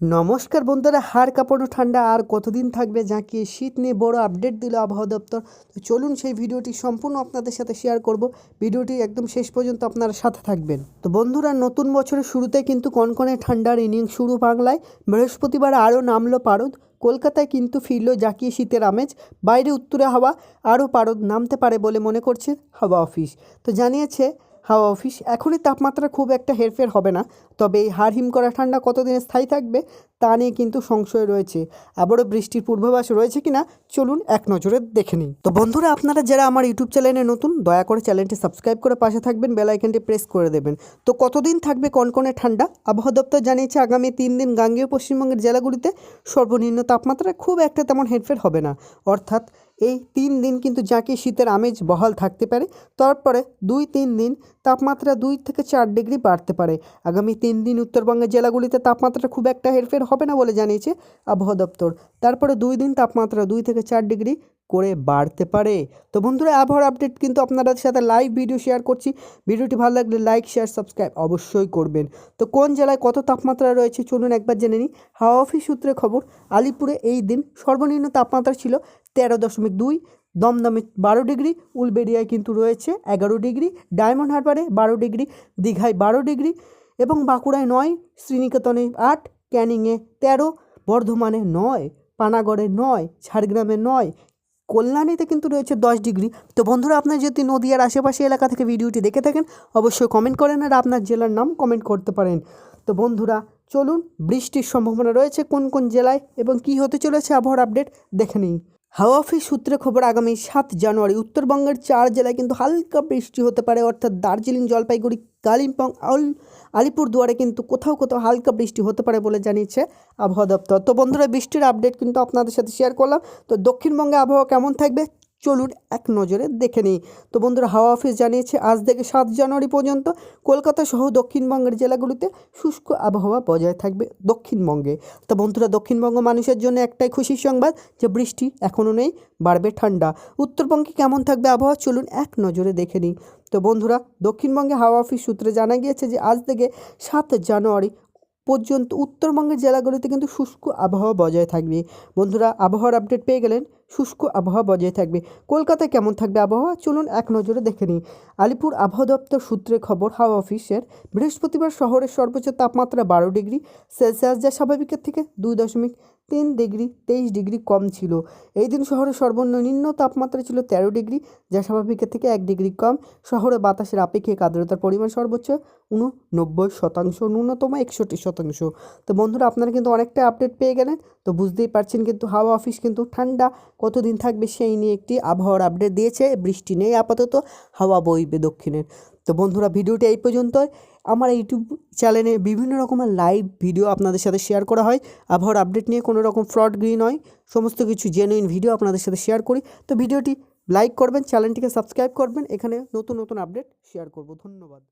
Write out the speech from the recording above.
নমস্কার বন্ধুরা, হাড় কাঁপানো ঠান্ডা আর কতদিন থাকবে জাঁকিয়ে শীত নিয়ে বড় আপডেট দিল আবহাওয়া দপ্তর। তো চলুন সেই ভিডিওটি সম্পূর্ণ আপনাদের সাথে শেয়ার করব। ভিডিওটি একদম শেষ পর্যন্ত আপনারা সাথে থাকবেন। তো বন্ধুরা, নতুন বছরের শুরুতে কিন্তু কনকনে ঠান্ডার ইনিংস শুরু বাংলায়। বৃহস্পতিবার আরও নামলো পারদ। কলকাতায় কিন্তু ফিরল জাকিয়ে শীতের আমেজ। বাইরে উত্তরে হাওয়া, আরও পারদ নামতে পারে বলে মনে করছে হাওয়া অফিস। তো জানিয়েছে হাওয়া অফিস, এখনই তাপমাত্রা খুব একটা হেরফের হবে না, তবে এই হাড় হিম করা ঠান্ডা কতদিন স্থায়ী থাকবে তা নিয়ে কিন্তু সংশয় রয়েছে। আবারও বৃষ্টির পূর্বাভাস রয়েছে কিনা চলুন এক নজরে দেখে নিই। তো বন্ধুরা, আপনারা যারা আমার ইউটিউব চ্যানেলে নতুন, দয়া করে চ্যানেলটি সাবস্ক্রাইব করে পাশে থাকবেন, বেল আইকনটি প্রেস করে দেবেন। তো কতদিন থাকবে কনকনে ঠান্ডা? আবহাওয়া দপ্তর জানিয়েছে আগামী তিন দিন গাঙ্গেয় পশ্চিমবঙ্গের জেলাগুলিতে সর্বনিম্ন তাপমাত্রা খুব একটা তেমন হেরফের হবে না। অর্থাৎ এই তিন দিন কিন্তু যাকে শীতের আমেজ বহাল থাকতে পারে, তারপরে দুই তিন দিন তাপমাত্রা দুই থেকে চার ডিগ্রি বাড়তে পারে। আগামী তিন দিন উত্তরবঙ্গের জেলাগুলিতে তাপমাত্রা খুব একটা হেরফের হবে না বলে জানিয়েছে আবহাওয়া দপ্তর। তারপরে দুই দিন তাপমাত্রা দুই থেকে চার ডিগ্রি করে বাড়তে পারে। তো বন্ধুরা, আবহাওয়ার আপডেট কিন্তু আপনাদের সাথে লাইভ ভিডিও শেয়ার করছি। ভিডিওটি ভালো লাগলে লাইক শেয়ার সাবস্ক্রাইব অবশ্যই করবেন। তো কোন জেলায় কত তাপমাত্রা রয়েছে চলুন একবার জেনে নিই। হাওয়া অফিস সূত্রে খবর, আলিপুরে এই দিন সর্বনিম্ন তাপমাত্রা ছিল তেরো দশমিক দুই, দমদমে বারো ডিগ্রি, উলবেড়িয়ায় কিন্তু রয়েছে এগারো ডিগ্রি, ডায়মন্ড হারবারে বারো ডিগ্রি, দীঘায় বারো ডিগ্রি এবং বাঁকুড়ায় নয়, শ্রীনিকেতনে আট, ক্যানিংয়ে তেরো, বর্ধমানে নয়, পানাগড়ে নয়, ঝাড়গ্রামে নয় কল্যাণীতে কিন্তু রয়েছে দশ ডিগ্রি। তো বন্ধুরা, আপনার যদি নদীয়ার আশেপাশে এলাকা থেকে ভিডিওটি দেখে থাকেন, অবশ্যই কমেন্ট করেন আর আপনার জেলার নাম কমেন্ট করতে পারেন। তো বন্ধুরা, চলুন বৃষ্টির সম্ভাবনা রয়েছে কোন কোন জেলায় এবং কি হতে চলেছে আবহাওয়ার আপডেট দেখে নিই। হাওয়া অফিস সূত্রে খবর, আগামী সাত জানুয়ারি উত্তরবঙ্গের চার জেলায় কিন্তু হালকা বৃষ্টি হতে পারে, অর্থাৎ দার্জিলিং, জলপাইগুড়ি কালিম্পং আল, আলিপুরদুয়ারে কিন্তু কোথাও কোথাও হালকা বৃষ্টি হতে পারে বলে জানিয়েছে আবহাওয়া দপ্তর। তো বন্ধুরা, বৃষ্টির আপডেট কিন্তু আপনাদের সাথে শেয়ার করলাম। তো দক্ষিণবঙ্গে আবহাওয়া কেমন থাকবে? চলুন এক নজরে দেখে নিই। তো বন্ধুরা, হাওয়া অফিস জানিয়েছে, আজ থেকে সাত জানুয়ারি পর্যন্ত কলকাতা সহ দক্ষিণবঙ্গের জেলাগুলিতে শুষ্ক আবহাওয়া বজায় থাকবে দক্ষিণবঙ্গে। তো বন্ধুরা, দক্ষিণবঙ্গ মানুষের জন্য একটাই খুশির সংবাদ যে বৃষ্টি এখনও নেই, বাড়বে ঠান্ডা। উত্তরবঙ্গে কেমন থাকবে আবহাওয়া চলুন এক নজরে দেখে নিই। তো বন্ধুরা, দক্ষিণবঙ্গে হাওয়া অফিস সূত্রে জানা গিয়েছে যে আজ থেকে সাত জানুয়ারি পর্যন্ত উত্তরবঙ্গের জেলাগুলিতে কিন্তু শুষ্ক আবহাওয়া বজায় থাকবে। বন্ধুরা, আবহাওয়ার আপডেট পেয়ে গেলেন, শুষ্ক আবহাওয়া বজায় থাকবে। কলকাতায় কেমন থাকবে আবহাওয়া? চলুন এক নজরে দেখে নিই। আলিপুর আবহাওয়া দপ্তর সূত্রে খবর, হাওয়া অফিসের বৃহস্পতিবার শহরের সর্বোচ্চ তাপমাত্রা বারো ডিগ্রি সেলসিয়াস, যা স্বাভাবিকের থেকে দুই দশমিক তিন ডিগ্রি, তেইশ ডিগ্রি কম ছিল। এই দিন শহরের সর্বনিম্ন তাপমাত্রা ছিল তেরো ডিগ্রি, যা স্বাভাবিকের থেকে এক ডিগ্রি কম। শহরে বাতাসের আপেক্ষিক আর্দ্রতার পরিমাণ সর্বোচ্চ উননব্বই শতাংশ, ন্যূনতম একষট্টি শতাংশ। তো বন্ধুরা, আপনারা কিন্তু অনেকটা আপডেট পেয়ে গেলেন। তো বুঝতেই পারছেন কিন্তু হাওয়া অফিস কিন্তু ঠান্ডা। কতদিন থাকবে সেই নিয়ে একটি আবহাওয়ার আপডেট দিয়েছে। বৃষ্টি নেই আপাতত, হাওয়া বইবে দক্ষিণের। তো বন্ধুরা, ভিডিওটি এই পর্যন্তই। আমার ইউটিউব চ্যানেলে বিভিন্ন রকমের লাইভ ভিডিও আপনাদের সাথে শেয়ার করা হয়। আবহাওয়ার আপডেট নিয়ে কোনো রকম ফ্রড গ্রি নয়। সমস্ত কিছু জেনুইন ভিডিও আপনাদের সাথে শেয়ার করি। তো ভিডিওটি লাইক করবেন চ্যানেলটিকে সাবস্ক্রাইব করবেন। এখানে নতুন নতুন আপডেট শেয়ার করব। ধন্যবাদ।